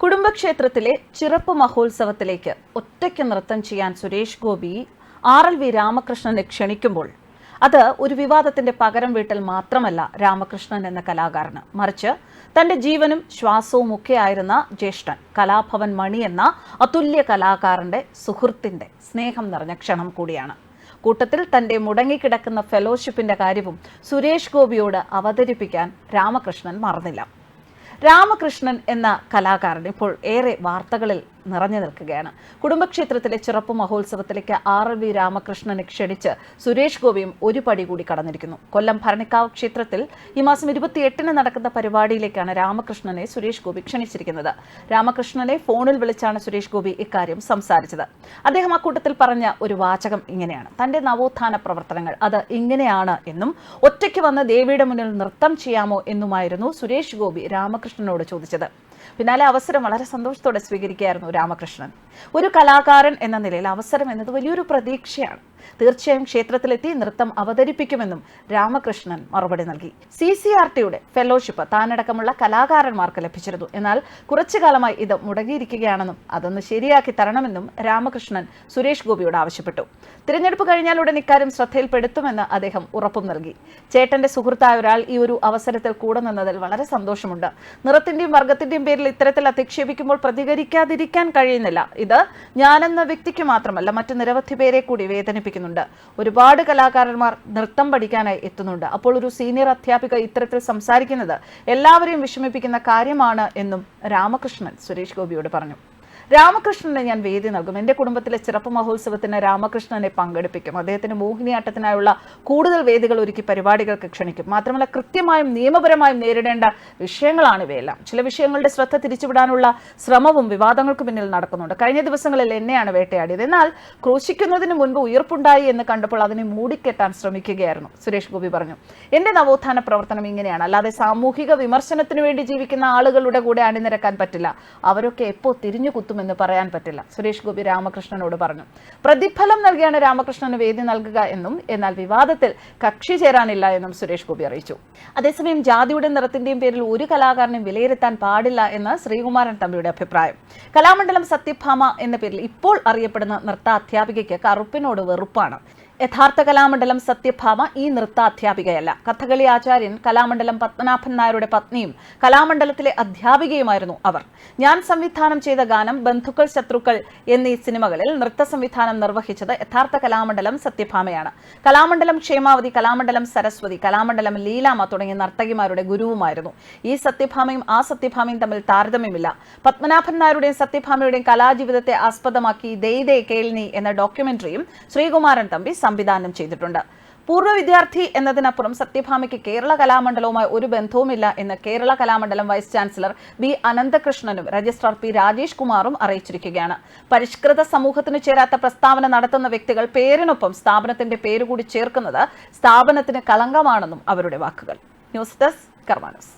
കുടുംബക്ഷേത്രത്തിലെ ചിറപ്പ് മഹോത്സവത്തിലേക്ക് ഒറ്റയ്ക്ക് നൃത്തം ചെയ്യാൻ Suresh Gopi R L V രാമകൃഷ്ണനെ ക്ഷണിക്കുമ്പോൾ അത് ഒരു വിവാദത്തിന്റെ പകരം വീട്ടൽ മാത്രമല്ല രാമകൃഷ്ണൻ എന്ന കലാകാരന്. മറിച്ച് തന്റെ ജീവനും ശ്വാസവും ഒക്കെ ആയിരുന്ന ജ്യേഷ്ഠൻ കലാഭവൻ മണി എന്ന അതുല്യ കലാകാരന്റെ സുഹൃത്തിന്റെ സ്നേഹം നിറഞ്ഞ ക്ഷണം കൂടിയാണ്. കൂട്ടത്തിൽ തന്റെ മുടങ്ങിക്കിടക്കുന്ന ഫെലോഷിപ്പിന്റെ കാര്യവും സുരേഷ് ഗോപിയോട് അവതരിപ്പിക്കാൻ രാമകൃഷ്ണൻ മറന്നില്ല. രാമകൃഷ്ണൻ എന്ന കലാകാരൻ. ഇപ്പോൾ ഏറെ വാർത്തകളിൽ നിറഞ്ഞു നിൽക്കുകയാണ്. കുടുംബക്ഷേത്രത്തിലെ ചിറപ്പ് മഹോത്സവത്തിലേക്ക് ആർ എൽ വി രാമകൃഷ്ണനെ ക്ഷണിച്ച് സുരേഷ് ഗോപിയും ഒരു പടി കൂടി കടന്നിരിക്കുന്നു. കൊല്ലം ഭരണിക്കാവ് ക്ഷേത്രത്തിൽ ഈ മാസം ഇരുപത്തിയെട്ടിന് നടക്കുന്ന പരിപാടിയിലേക്കാണ് രാമകൃഷ്ണനെ സുരേഷ് ഗോപി ക്ഷണിച്ചിരിക്കുന്നത്. രാമകൃഷ്ണനെ ഫോണിൽ വിളിച്ചാണ് സുരേഷ് ഗോപി ഇക്കാര്യം സംസാരിച്ചത്. അദ്ദേഹം ആ കൂട്ടത്തിൽ പറഞ്ഞ ഒരു വാചകം ഇങ്ങനെയാണ്. തന്റെ നവോത്ഥാന പ്രവർത്തനങ്ങൾ അത് ഇങ്ങനെയാണ് എന്നും ഒറ്റയ്ക്ക് വന്ന് ദേവിയുടെ മുന്നിൽ നൃത്തം ചെയ്യാമോ എന്നുമായിരുന്നു സുരേഷ് ഗോപി രാമകൃഷ്ണനോട് ചോദിച്ചത്. പിന്നാലെ അവസരം വളരെ സന്തോഷത്തോടെ സ്വീകരിക്കുകയായിരുന്നു രാമകൃഷ്ണൻ. ഒരു കലാകാരൻ എന്ന നിലയിൽ അവസരം എന്നത് വലിയൊരു പ്രതീക്ഷയാണ്. തീർച്ചയായും ക്ഷേത്രത്തിലെത്തി നൃത്തം അവതരിപ്പിക്കുമെന്നും രാമകൃഷ്ണൻ മറുപടി നൽകി. സി സി ആർ ടിയുടെ ഫെലോഷിപ്പ് താനടക്കമുള്ള കലാകാരന്മാർക്ക് ലഭിച്ചിരുന്നു. എന്നാൽ കുറച്ചു കാലമായി ഇത് മുടങ്ങിയിരിക്കുകയാണെന്നും അതൊന്ന് ശരിയാക്കി തരണമെന്നും രാമകൃഷ്ണൻ സുരേഷ് ഗോപിയോട് ആവശ്യപ്പെട്ടു. തിരഞ്ഞെടുപ്പ് കഴിഞ്ഞാൽ ഉടൻ ഇക്കാര്യം ശ്രദ്ധയിൽപ്പെടുത്തുമെന്ന് അദ്ദേഹം ഉറപ്പും നൽകി. ചേട്ടന്റെ സുഹൃത്തായ ഒരാൾ ഈ ഒരു അവസരത്തിൽ കൂടെ നിന്നതിൽ വളരെ സന്തോഷമുണ്ട്. നിറത്തിന്റെയും വർഗത്തിന്റെയും പേരിൽ ഇത്തരത്തിൽ അധിക്ഷേപിക്കുമ്പോൾ പ്രതികരിക്കാതിരിക്കാൻ കഴിയുന്നില്ല. ഇത് ഞാനെന്ന വ്യക്തിക്ക് മാത്രമല്ല മറ്റു നിരവധി പേരെ കൂടി വേദനിപ്പിക്കുന്നുണ്ട്. ഒരുപാട് കലാകാരന്മാർ നൃത്തം പഠിക്കാനായി എത്തുന്നുണ്ട്. അപ്പോൾ ഒരു സീനിയർ അധ്യാപിക ഇത്തരത്തിൽ സംസാരിക്കുന്നത് എല്ലാവരെയും വിഷമിപ്പിക്കുന്ന കാര്യമാണ് എന്നും രാമകൃഷ്ണൻ സുരേഷ് ഗോപിയോട് പറഞ്ഞു. രാമകൃഷ്ണന് ഞാൻ വേദി നൽകും. എന്റെ കുടുംബത്തിലെ ചിറപ്പ് മഹോത്സവത്തിന് രാമകൃഷ്ണനെ പങ്കെടുപ്പിക്കും. അദ്ദേഹത്തിന് മോഹിനിയാട്ടത്തിനായുള്ള കൂടുതൽ വേദികൾ ഒരുക്കി പരിപാടികൾക്ക് ക്ഷണിക്കും. മാത്രമല്ല കൃത്യമായും നിയമപരമായും നേരിടേണ്ട വിഷയങ്ങളാണ് ഇവയെല്ലാം. ചില വിഷയങ്ങളുടെ ശ്രദ്ധ തിരിച്ചുവിടാനുള്ള ശ്രമവും വിവാദങ്ങൾക്ക് പിന്നിൽ നടക്കുന്നുണ്ട്. കഴിഞ്ഞ ദിവസങ്ങളിൽ എന്നെയാണ് വേട്ടയാടിയത്. എന്നാൽ ക്രൂശിക്കുന്നതിന് മുൻപ് ഉയർപ്പുണ്ടായി എന്ന് കണ്ടപ്പോൾ അതിനെ മൂടിക്കെട്ടാൻ ശ്രമിക്കുകയായിരുന്നു. സുരേഷ് ഗോപി പറഞ്ഞു എന്റെ നവോത്ഥാന പ്രവർത്തനം ഇങ്ങനെയാണ്. അല്ലാതെ സാമൂഹിക വിമർശനത്തിന് വേണ്ടി ജീവിക്കുന്ന ആളുകളുടെ കൂടെ അണിനിരക്കാൻ പറ്റില്ല. അവരൊക്കെ എപ്പോ തിരിഞ്ഞു കുത്തുമെന്ന് പറയാൻ പറ്റില്ല. സുരേഷ് ഗോപി രാമകൃഷ്ണനോട് പറഞ്ഞു. പ്രതിഫലം നൽകിയാണ് രാമകൃഷ്ണന് വേദി നൽകുക എന്നും എന്നാൽ വിവാദത്തിൽ കക്ഷി ചേരാനില്ല എന്നും സുരേഷ് ഗോപി അറിയിച്ചു. അതേസമയം ജാതിയുടെ നിറത്തിന്റെയും പേരിൽ ഒരു കലാകാരനും വിലയിരുത്താൻ പാടില്ല എന്ന് ശ്രീകുമാരൻ തമ്പിയുടെ അഭിപ്രായം. കലാമണ്ഡലം സത്യഭാമ എന്ന പേരിൽ ഇപ്പോൾ അറിയപ്പെടുന്ന നൃത്ത അധ്യാപികയ്ക്ക് കറുപ്പിനോട് വെറുപ്പാണ്. യഥാർത്ഥ കലാമണ്ഡലം സത്യഭാമ ഈ നൃത്താധ്യാപികയല്ല. കഥകളി ആചാര്യൻ കലാമണ്ഡലം പത്മനാഭൻ നായരുടെ പത്നിയും കലാമണ്ഡലത്തിലെ അധ്യാപികയുമായിരുന്നു അവർ. ഞാൻ സംവിധാനം ചെയ്ത ഗാനം ബന്ധുക്കൾ ശത്രുക്കൾ എന്നീ സിനിമകളിൽ നൃത്ത സംവിധാനം നിർവഹിച്ചത് യഥാർത്ഥ കലാമണ്ഡലം സത്യഭാമയാണ്. കലാമണ്ഡലം ക്ഷേമാവതി കലാമണ്ഡലം സരസ്വതി കലാമണ്ഡലം ലീലാമ തുടങ്ങിയ നർത്തകിമാരുടെ ഗുരുവുമായിരുന്നു. ഈ സത്യഭാമയും ആ സത്യഭാമയും തമ്മിൽ താരതമ്യമില്ല. പത്മനാഭൻ നായരുടെയും സത്യഭാമയുടെയും കലാജീവിതത്തെ ആസ്പദമാക്കി ദൈതേ കേൾനി എന്ന ഡോക്യുമെന്ററിയും ശ്രീകുമാരൻ തമ്പി സംവിധാനം ചെയ്തിട്ടുണ്ട്. പൂർവ വിദ്യാർത്ഥി എന്നതിനപ്പുറം സത്യഭാമയ്ക്ക് കേരള കലാമണ്ഡലവുമായി ഒരു ബന്ധവുമില്ല എന്ന് Kerala Kalamandalam vice chancellor B അനന്തകൃഷ്ണനും registrar P Rajesh കുമാറും അറിയിച്ചിരിക്കുകയാണ്. പരിഷ്കൃത സമൂഹത്തിന് ചേരാത്ത പ്രസ്താവന നടത്തുന്ന വ്യക്തികൾ പേരിനൊപ്പം സ്ഥാപനത്തിന്റെ പേരുകൂടി ചേർക്കുന്നത് സ്ഥാപനത്തിന് കളങ്കമാണെന്നും അവരുടെ വാക്കുകൾ. News desk കർമാനസ്